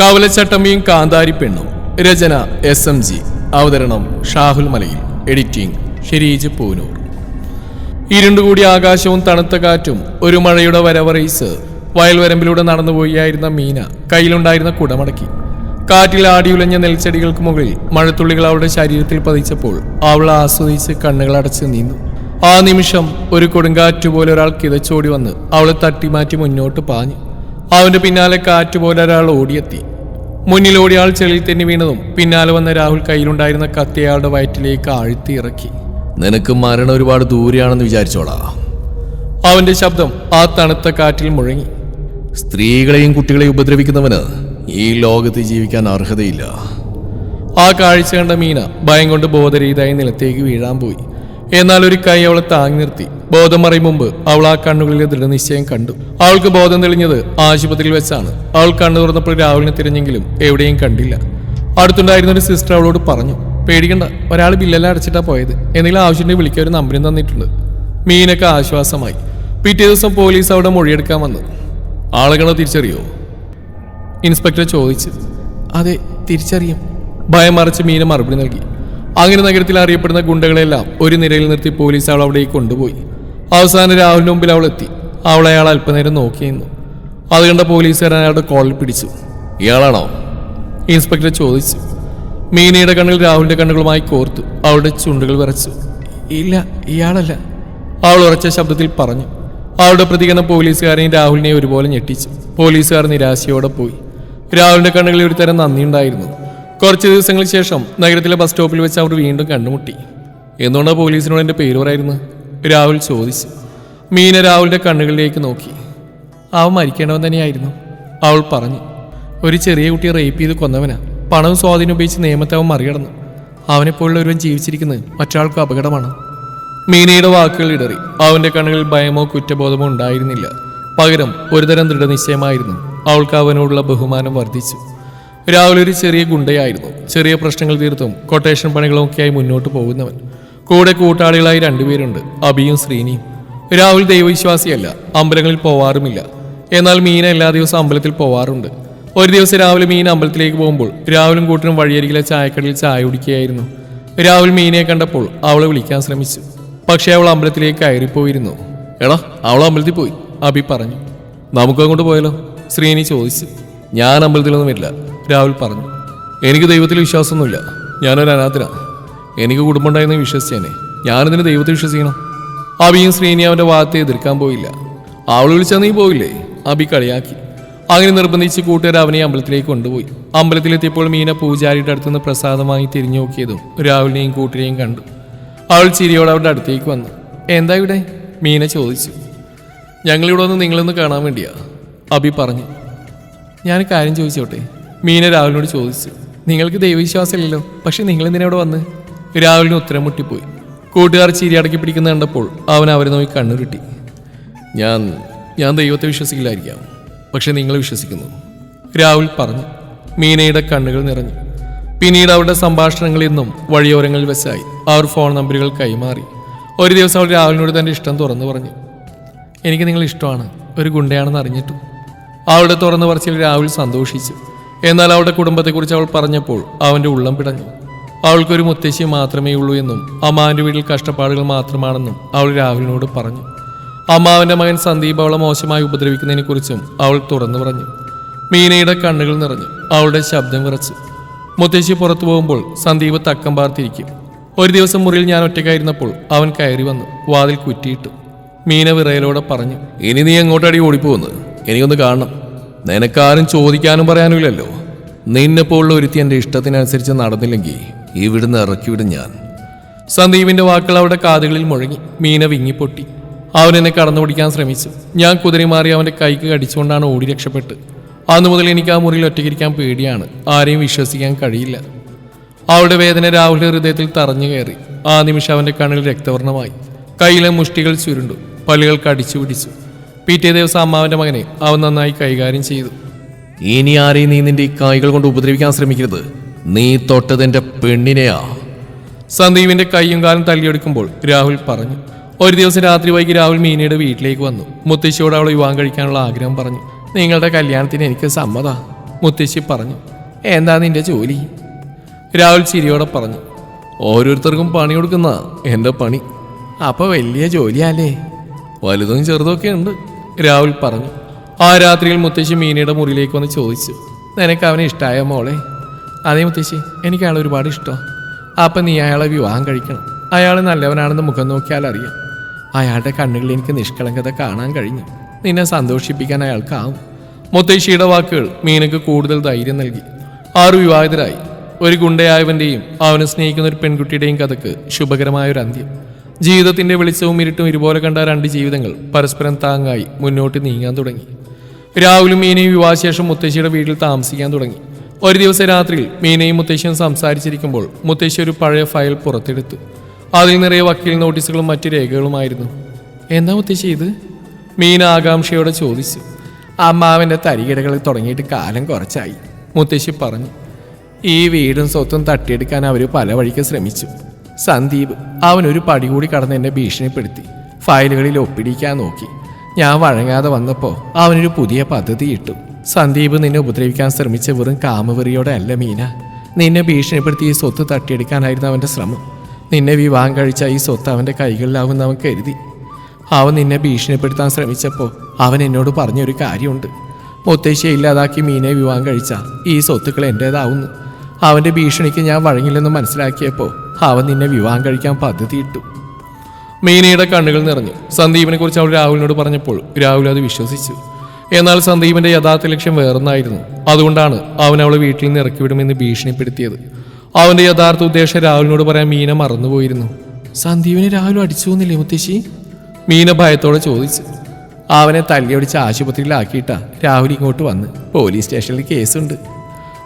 കവലച്ചട്ടമ്പിയും കാന്താരി പെണ്ണും. രചന S M G അവതരണം ഷാഹുൽ മലയിൽ. എഡിറ്റിംഗ് ഷെരീജ് പൂനൂർ. ഇരുണ്ടുകൂടി ആകാശവും തണുത്ത കാറ്റും ഒരു മഴയുടെ വരവറയിച്ച് വയൽവരമ്പിലൂടെ നടന്നുപോയായിരുന്ന മീന കയ്യിലുണ്ടായിരുന്ന കുടമടക്കി. കാറ്റിൽ ആടിയുലഞ്ഞ നെൽച്ചെടികൾക്ക് മുകളിൽ മഴത്തുള്ളികൾ അവളുടെ ശരീരത്തിൽ പതിച്ചപ്പോൾ അവൾ ആസ്വദിച്ച് കണ്ണുകൾ അടച്ച് നീന്നു. ആ നിമിഷം ഒരു കൊടുങ്കാറ്റ് പോലെ ഒരാൾ കിതച്ചോടി വന്ന് അവളെ തട്ടിമാറ്റി മുന്നോട്ട് പാഞ്ഞു. അവന്റെ പിന്നാലെ കാറ്റ് പോലെ ഒരാൾ ഓടിയെത്തി. മുന്നിൽ ഓടിയ ആൾ ചെളിയിൽ തെന്നി വീണതും പിന്നാലെ വന്ന രാഹുൽ കയ്യിലുണ്ടായിരുന്ന കത്തി അയാളുടെ വയറ്റിലേക്ക് ആഴ്ത്തി ഇറക്കി. നിനക്ക് മരണം ഒരുപാട് ദൂരെയാണെന്ന് വിചാരിച്ചോളാ. അവന്റെ ശബ്ദം ആ തണുത്ത കാറ്റിൽ മുഴങ്ങി. സ്ത്രീകളെയും കുട്ടികളെയും ഉപദ്രവിക്കുന്നവന് ഈ ലോകത്ത് ജീവിക്കാൻ അർഹതയില്ല. ആ കാഴ്ച കണ്ട മീന ഭയം കൊണ്ട് ബോധരഹിതായി നിലത്തേക്ക് വീഴാൻ പോയി. എന്നാൽ ഒരു കൈ അവളെ താങ്ങി നിർത്തി. ബോധം മറയും മുമ്പ് അവൾ ആ കണ്ണുകളിലെ ദൃഢനിശ്ചയം കണ്ടു. അവൾക്ക് ബോധം തെളിഞ്ഞത് ആശുപത്രിയിൽ വെച്ചാണ്. അവൾ കണ്ണു തുറന്നപ്പോൾ രാഹുലിനെ തിരഞ്ഞെങ്കിലും എവിടെയും കണ്ടില്ല. അടുത്തുണ്ടായിരുന്ന ഒരു സിസ്റ്റർ അവളോട് പറഞ്ഞു പേടിക്കണ്ട ഒരാൾ ബില്ലെല്ലാം അടച്ചിട്ടാ പോയത്. എന്തെങ്കിലും ആവശ്യമുണ്ടെങ്കിൽ വിളിക്കാൻ ഒരു നമ്പരും തന്നിട്ടുണ്ട്. മീനൊക്കെ ആശ്വാസമായി. പിറ്റേ ദിവസം പോലീസ് അവിടെ മൊഴിയെടുക്കാൻ വന്നു. ആളുകളെ തിരിച്ചറിയോ? ഇൻസ്പെക്ടർ ചോദിച്ചു അതെ തിരിച്ചറിയും. ഭയം മറിച്ച് മീന മറുപടി നൽകി. അങ്ങനെ നഗരത്തിൽ അറിയപ്പെടുന്ന ഗുണ്ടകളെല്ലാം ഒരു നിരയിൽ നിർത്തി പോലീസ് അവൾ അവിടേക്ക് കൊണ്ടുപോയി. അവസാനം രാഹുലിന് മുമ്പിൽ അവൾ എത്തി. അവളെ അയാൾ അല്പനേരം നോക്കി നിന്നു. അത് കണ്ട പോലീസുകാരൻ അയാളുടെ കോളിൽ പിടിച്ചു. ഇയാളാണോ? ഇൻസ്പെക്ടർ ചോദിച്ചു. മീനയുടെ കണ്ണുകൾ രാഹുലിന്റെ കണ്ണുകളുമായി കോർത്തു. അവളുടെ ചുണ്ടുകൾ വിറച്ചു. ഇല്ല ഇയാളല്ല അവൾ ഉറച്ച ശബ്ദത്തിൽ പറഞ്ഞു. അവളുടെ പ്രതികരണം പോലീസുകാരെയും രാഹുലിനെയും ഒരുപോലെ ഞെട്ടിച്ചു. പോലീസുകാർ നിരാശയോടെ പോയി. രാഹുലിന്റെ കണ്ണുകളിൽ ഒരു തരം നന്ദിയുണ്ടായിരുന്നു. കുറച്ച് ദിവസങ്ങൾക്ക് ശേഷം നഗരത്തിലെ ബസ് സ്റ്റോപ്പിൽ വെച്ച് അവർ വീണ്ടും കണ്ടുമുട്ടി. എന്തുകൊണ്ടാണ് പോലീസിനോട് എന്റെ പേര് പറയുന്നത്? രാഹുൽ ചോദിച്ചു. മീന രാഹുലിന്റെ കണ്ണുകളിലേക്ക് നോക്കി. അവൻ മരിക്കേണ്ടവൻ തന്നെയായിരുന്നു. അവൾ പറഞ്ഞു ഒരു ചെറിയ കുട്ടിയെ റേപ്പ് ചെയ്ത് കൊന്നവനാ. പണവും സ്വാധീനം ഉപയോഗിച്ച് നിയമത്തെ അവൻ മറികടന്നു. അവനെപ്പോലുള്ള ഒരുവൻ ജീവിച്ചിരിക്കുന്നത് മറ്റൊരാൾക്കും അപകടമാണ്. മീനയുടെ വാക്കുകൾ ഇടറി. അവന്റെ കണ്ണുകളിൽ ഭയമോ കുറ്റബോധമോ ഉണ്ടായിരുന്നില്ല. പകരം ഒരുതരം ദൃഢനിശ്ചയമായിരുന്നു. അവൾക്ക് അവനോടുള്ള ബഹുമാനം വർദ്ധിച്ചു. രാവിലെ ഒരു ചെറിയ ഗുണ്ടയായിരുന്നു. ചെറിയ പ്രശ്നങ്ങൾ തീർത്തും കൊട്ടേഷൻ പണികളൊക്കെയായി മുന്നോട്ട് പോകുന്നവൻ. കൂടെ കൂട്ടാളികളായി രണ്ടുപേരുണ്ട് അബിയും ശ്രീനിയും. രാഹുൽ ദൈവവിശ്വാസിയല്ല അമ്പലങ്ങളിൽ പോവാറുമില്ല. എന്നാൽ മീന എല്ലാ ദിവസവും അമ്പലത്തിൽ പോവാറുണ്ട്. ഒരു ദിവസം രാവിലെ മീന അമ്പലത്തിലേക്ക് പോകുമ്പോൾ രാഹുലും കൂട്ടരും വഴിയരികിലെ ചായക്കടയിൽ ചായ കുടിക്കുകയായിരുന്നു. രാഹുൽ മീനയെ കണ്ടപ്പോൾ അവളെ വിളിക്കാൻ ശ്രമിച്ചു. പക്ഷേ അവൾ അമ്പലത്തിലേക്ക് കയറിപ്പോയിരുന്നു. എടാ അവൾ അമ്പലത്തിൽ പോയി അബി പറഞ്ഞു. നമുക്ക് അങ്ങോട്ട് പോയാലോ? ശ്രീനി ചോദിച്ചു. ഞാൻ അമ്പലത്തിലൊന്നും വരില്ല. രാഹുൽ പറഞ്ഞു. എനിക്ക് ദൈവത്തിൽ വിശ്വാസമൊന്നുമില്ല. ഞാനൊരു അനാഥന. എനിക്ക് കുടുംബം ഉണ്ടായിരുന്ന വിശ്വസിച്ചേനെ. ഞാനിതിന് ദൈവത്തെ വിശ്വസിക്കണം. അബിയും ശ്രീനി അവന്റെ വാദത്തെ എതിർക്കാൻ പോയില്ല. അവൾ വിളിച്ചാൽ നീ പോയില്ലേ? അബി കളിയാക്കി. അങ്ങനെ നിർബന്ധിച്ച് കൂട്ടുകാർ അവനെ അമ്പലത്തിലേക്ക് കൊണ്ടുപോയി. അമ്പലത്തിലെത്തിയപ്പോൾ മീന പൂജാരിയുടെ അടുത്തുനിന്ന് പ്രസാദം വാങ്ങി തിരിഞ്ഞു നോക്കിയതും രാഹുലിനെയും കൂട്ടിനെയും കണ്ടു. അവൾ ചിരിയോടെ അവരുടെ അടുത്തേക്ക് വന്നു. എന്താ ഇവിടെ? മീന ചോദിച്ചു. ഞങ്ങളിവിടെ വന്ന് നിങ്ങളൊന്ന് കാണാൻ വേണ്ടിയാ അബി പറഞ്ഞു. ഞാൻ കാര്യം ചോദിച്ചോട്ടെ? മീന രാഹുലിനോട് ചോദിച്ചു. നിങ്ങൾക്ക് ദൈവവിശ്വാസമില്ലല്ലോ പക്ഷെ നിങ്ങൾ എന്തിനാ ഇവിടെ വന്ന്? രാഹുലിന് ഉത്തരം മുട്ടിപ്പോയി. കൂട്ടുകാർ ചീരി അടക്കി പിടിക്കുന്ന കണ്ടപ്പോൾ അവൻ അവരെ നോക്കി കണ്ണുരുട്ടി ഞാൻ ഞാൻ ദൈവത്തെ വിശ്വസിക്കില്ലായിരിക്കാം പക്ഷെ നിങ്ങൾ വിശ്വസിക്കുന്നു രാഹുൽ പറഞ്ഞു. മീനയുടെ കണ്ണുകൾ നിറഞ്ഞു. പിന്നീട് അവരുടെ സംഭാഷണങ്ങളിൽ നിന്നും വഴിയോരങ്ങളിൽ വെച്ചായി. അവർ ഫോൺ നമ്പറുകൾ കൈമാറി. ഒരു ദിവസം അവൾ രാഹുലിനോട് തന്റെ ഇഷ്ടം തുറന്നു പറഞ്ഞു. എനിക്ക് നിങ്ങൾ ഇഷ്ടമാണ് ഒരു ഗുണ്ടയാണെന്ന് അറിഞ്ഞിട്ടു. അവളുടെ തുറന്നു പറച്ചിൽ രാഹുൽ സന്തോഷിച്ചു. എന്നാൽ അവളുടെ കുടുംബത്തെക്കുറിച്ച് അവൾ പറഞ്ഞപ്പോൾ അവന്റെ ഉള്ളം പിടഞ്ഞു. അവൾക്കൊരു മുത്തശ്ശി മാത്രമേ ഉള്ളൂ എന്നും അമ്മാവന്റെ വീട്ടിൽ കഷ്ടപ്പാടുകൾ മാത്രമാണെന്നും അവൾ രാഹുലിനോട് പറഞ്ഞു. അമ്മാവന്റെ മകൻ സന്ദീപ് അവളെ മോശമായി ഉപദ്രവിക്കുന്നതിനെക്കുറിച്ചും അവൾ തുറന്നു പറഞ്ഞു. മീനയുടെ കണ്ണുകൾ നിറഞ്ഞു അവളുടെ ശബ്ദം വിറച്ചു. മുത്തശ്ശി പുറത്തു പോകുമ്പോൾ സന്ദീപ് തക്കം പാർത്തിരിക്കും. ഒരു ദിവസം മുറിയിൽ ഞാൻ ഒറ്റയ്ക്കായിരുന്നപ്പോൾ അവൻ കയറി വന്നു വാതിൽ കുറ്റിയിട്ടു. മീന വിറയലോടെ പറഞ്ഞു ഇനി നീ എങ്ങോട്ടാടി ഓടിപ്പോന്ന് എനിക്കൊന്ന് കാണണം. നിനക്കാരും ചോദിക്കാനും പറയാനും ഇല്ലല്ലോ നിന്നെപ്പോലുള്ള ഒരുത്തി എന്റെ ഇഷ്ടത്തിനനുസരിച്ച് നടന്നില്ലെങ്കിൽ ഇവിടുന്ന് ഇറക്കിവിടും ഞാൻ. സന്ദീപിന്റെ വാക്കുകൾ അവിടെ കാതുകളിൽ മുഴങ്ങി മീന വിങ്ങിപ്പൊട്ടി. അവൻ എന്നെ കടന്നു പിടിക്കാൻ ശ്രമിച്ചു. ഞാൻ കുതിരി മാറി അവന്റെ കൈക്ക് കടിച്ചുകൊണ്ടാണ് ഓടി രക്ഷപ്പെട്ട്. അന്നു മുതൽ എനിക്ക് ആ മുറിയിൽ ഒറ്റയ്ക്കിരിക്കാൻ പേടിയാണ്. ആരെയും വിശ്വസിക്കാൻ കഴിയില്ല. അവളുടെ വേദന രാഹുലിന്റെ ഹൃദയത്തിൽ തറഞ്ഞു കയറി. ആ നിമിഷം അവന്റെ കണ്ണിൽ രക്തവർണമായി കയ്യിലെ മുഷ്ടികൾ ചുരുണ്ടു. പല്ലുകൾ കടിച്ചു പിടിച്ചു. പിറ്റേ ദിവസം അമ്മാവന്റെ മകനെ അവൻ നന്നായി കൈകാര്യം ചെയ്തു. ഇനി ആരെയും നീ നിന്റെ ഈ കായ്കൾ കൊണ്ട് ഉപദ്രവിക്കാൻ ശ്രമിക്കരുത്? നീ തൊട്ടത് എന്റെ പെണ്ണിനെയാ. സന്ദീപിന്റെ കൈയും കാലും തല്ലിയെടുക്കുമ്പോൾ രാഹുൽ പറഞ്ഞു ഒരു ദിവസം രാത്രി വൈകി രാഹുൽ മീനയുടെ വീട്ടിലേക്ക് വന്നു. മുത്തശ്ശിയോട് അവൾ വിവാഹം കഴിക്കാനുള്ള ആഗ്രഹം പറഞ്ഞു നിങ്ങളുടെ കല്യാണത്തിന് എനിക്ക് സമ്മത. മുത്തശ്ശി പറഞ്ഞു എന്താ നിന്റെ ജോലി? രാഹുൽ ചിരിയോടെ പറഞ്ഞു ഓരോരുത്തർക്കും പണി കൊടുക്കുന്ന എന്റെ പണി. അപ്പൊ വലിയ ജോലിയല്ലേ? വലുതും ചെറുതൊക്കെ ഉണ്ട്. രാഹുൽ പറഞ്ഞു. ആ രാത്രിയിൽ മുത്തശ്ശി മീനയുടെ മുറിയിലേക്ക് വന്ന് ചോദിച്ചു. നിനക്ക് അവനെ ഇഷ്ടമായ മോളെ? അതേ മുത്തശ്ശി എനിക്ക് അയാളെ ഒരുപാട് ഇഷ്ടം അപ്പം നീ അയാളെ വിവാഹം കഴിക്കണം. അയാൾ നല്ലവനാണെന്ന് മുഖം നോക്കിയാൽ അറിയാം. അയാളുടെ കണ്ണുകളിൽ എനിക്ക് നിഷ്കളങ്കത കാണാൻ കഴിഞ്ഞു. നിന്നെ സന്തോഷിപ്പിക്കാൻ അയാൾക്കാവും. മുത്തശ്ശിയുടെ വാക്കുകൾ മീനക്ക് കൂടുതൽ ധൈര്യം നൽകി. ആറു വിവാഹിതരായി. ഒരു ഗുണ്ടയായവന്റെയും അവനെ സ്നേഹിക്കുന്ന ഒരു പെൺകുട്ടിയുടെയും കഥക്ക് ശുഭകരമായ ഒരു അന്ത്യം. ജീവിതത്തിന്റെ വെളിച്ചവും ഇരുട്ടും ഇതുപോലെ കണ്ട രണ്ട് ജീവിതങ്ങൾ പരസ്പരം താങ്ങായി മുന്നോട്ട് നീങ്ങാൻ തുടങ്ങി. രാഹുലും മീനയും വിവാഹശേഷം മുത്തശ്ശിയുടെ വീട്ടിൽ താമസിക്കാൻ തുടങ്ങി. ഒരു ദിവസം രാത്രിയിൽ മീനയും മുത്തശ്ശിയും സംസാരിച്ചിരിക്കുമ്പോൾ മുത്തശ്ശി ഒരു പഴയ ഫയൽ പുറത്തെടുത്തു. അതിൽ നിറയെ വക്കീൽ നോട്ടീസുകളും മറ്റു രേഖകളുമായിരുന്നു. എന്താ മുത്തശ്ശി ഇത്? മീന ആകാംക്ഷയോടെ ചോദിച്ചു. അമ്മാവന്റെ തരികിടകൾ തുടങ്ങിയിട്ട് കാലം കുറച്ചായി മുത്തശ്ശി പറഞ്ഞു. ഈ വീടും സ്വത്തും തട്ടിയെടുക്കാൻ അവർ പല വഴിക്ക് ശ്രമിച്ചു. സന്ദീപ് അവൻ ഒരു പടി കൂടി കടന്ന് എന്നെ ഭീഷണിപ്പെടുത്തി. ഫയലുകളിൽ ഒപ്പിടിക്കാൻ നോക്കി. ഞാൻ വഴങ്ങാതെ വന്നപ്പോൾ അവനൊരു പുതിയ പദ്ധതി ഇട്ടു. സന്ദീപ് നിന്നെ ഉപദ്രവിക്കാൻ ശ്രമിച്ച വെറും കാമവെറിയോടെ അല്ല മീന. നിന്നെ ഭീഷണിപ്പെടുത്തി ഈ സ്വത്ത് തട്ടിയെടുക്കാനായിരുന്നു അവന്റെ ശ്രമം. നിന്നെ വിവാഹം കഴിച്ച ഈ സ്വത്ത് അവന്റെ കൈകളിലാവും അവൻ കരുതി. അവൻ നിന്നെ ഭീഷണിപ്പെടുത്താൻ ശ്രമിച്ചപ്പോൾ അവൻ എന്നോട് പറഞ്ഞൊരു കാര്യമുണ്ട്. മുത്തശ്ശിയെ ഇല്ലാതാക്കി മീനെ വിവാഹം കഴിച്ച ഈ സ്വത്തുക്കൾ എന്റേതാവുന്നു അവന്റെ ഭീഷണിക്ക് ഞാൻ വഴങ്ങില്ലെന്ന് മനസ്സിലാക്കിയപ്പോൾ അവൻ നിന്നെ വിവാഹം കഴിക്കാൻ പദ്ധതിയിട്ടു മീനയുടെ കണ്ണുകൾ നിറഞ്ഞു. സന്ദീപിനെ കുറിച്ച് അവൾ രാഹുലിനോട് പറഞ്ഞപ്പോൾ രാഹുൽ അത് വിശ്വസിച്ചു. എന്നാൽ സന്ദീപിന്റെ യഥാർത്ഥ ലക്ഷ്യം വേറൊന്നായിരുന്നു. അതുകൊണ്ടാണ് അവൻ അവളെ വീട്ടിൽ നിന്ന് ഇറക്കിവിടുമെന്ന് ഭീഷണിപ്പെടുത്തിയത്. അവന്റെ യഥാർത്ഥ ഉദ്ദേശം രാഹുലിനോട് പറയാൻ മീന മറന്നുപോയിരുന്നു. സന്ദീപിനെ രാഹുൽ അടിച്ചു എന്നില്ലേ മുത്തശ്ശി? മീന ഭയത്തോടെ ചോദിച്ചു. അവനെ തല്ലിയടിച്ച് ആശുപത്രിയിലാക്കിയിട്ടാ രാഹുൽ ഇങ്ങോട്ട് വന്ന് പോലീസ് സ്റ്റേഷനിൽ കേസുണ്ട്.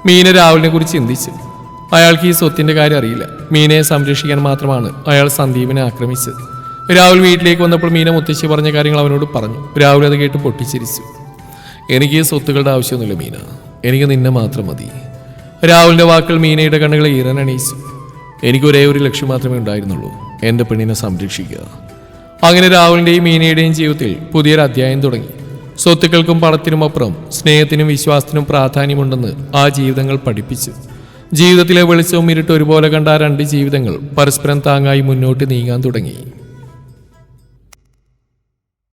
മീന രാഹുലിനെ കുറിച്ച് ചിന്തിച്ചു. അയാൾക്ക് ഈ സ്വത്തിന്റെ കാര്യം അറിയില്ല. മീനയെ സംരക്ഷിക്കാൻ മാത്രമാണ് അയാൾ സന്ദീപിനെ ആക്രമിച്ചത്. രാഹുൽ വീട്ടിലേക്ക് വന്നപ്പോൾ മീന മുത്തശ്ശി പറഞ്ഞ കാര്യങ്ങൾ അവനോട് പറഞ്ഞു. രാഹുൽ അത് കേട്ട് പൊട്ടിച്ചിരിച്ചു. എനിക്ക് ഈ സ്വത്തുക്കളുടെ ആവശ്യമൊന്നുമില്ല മീന. എനിക്ക് നിന്നെ മാത്രം മതി. രാഹുലിന്റെ വാക്കുകൾ മീനയുടെ കണ്ണുകളെ ഈറനണീച്ചു എനിക്ക് ഒരേ ഒരു ലക്ഷ്യം മാത്രമേ ഉണ്ടായിരുന്നുള്ളൂ. എന്റെ പെണ്ണിനെ സംരക്ഷിക്കുക. അങ്ങനെ രാഹുലിന്റെയും മീനയുടെയും ജീവിതത്തിൽ പുതിയൊരു അധ്യായം തുടങ്ങി. സ്വത്തുക്കൾക്കും പണത്തിനുമപ്പുറം സ്നേഹത്തിനും വിശ്വാസത്തിനും പ്രാധാന്യമുണ്ടെന്ന് ആ ജീവിതങ്ങൾ പഠിപ്പിച്ചു. ജീവിതത്തിലെ വെളിച്ചവും ഇരുട്ട് ഒരുപോലെ കണ്ട രണ്ട് ജീവിതങ്ങൾ പരസ്പരം താങ്ങായി മുന്നോട്ട് നീങ്ങാൻ തുടങ്ങി.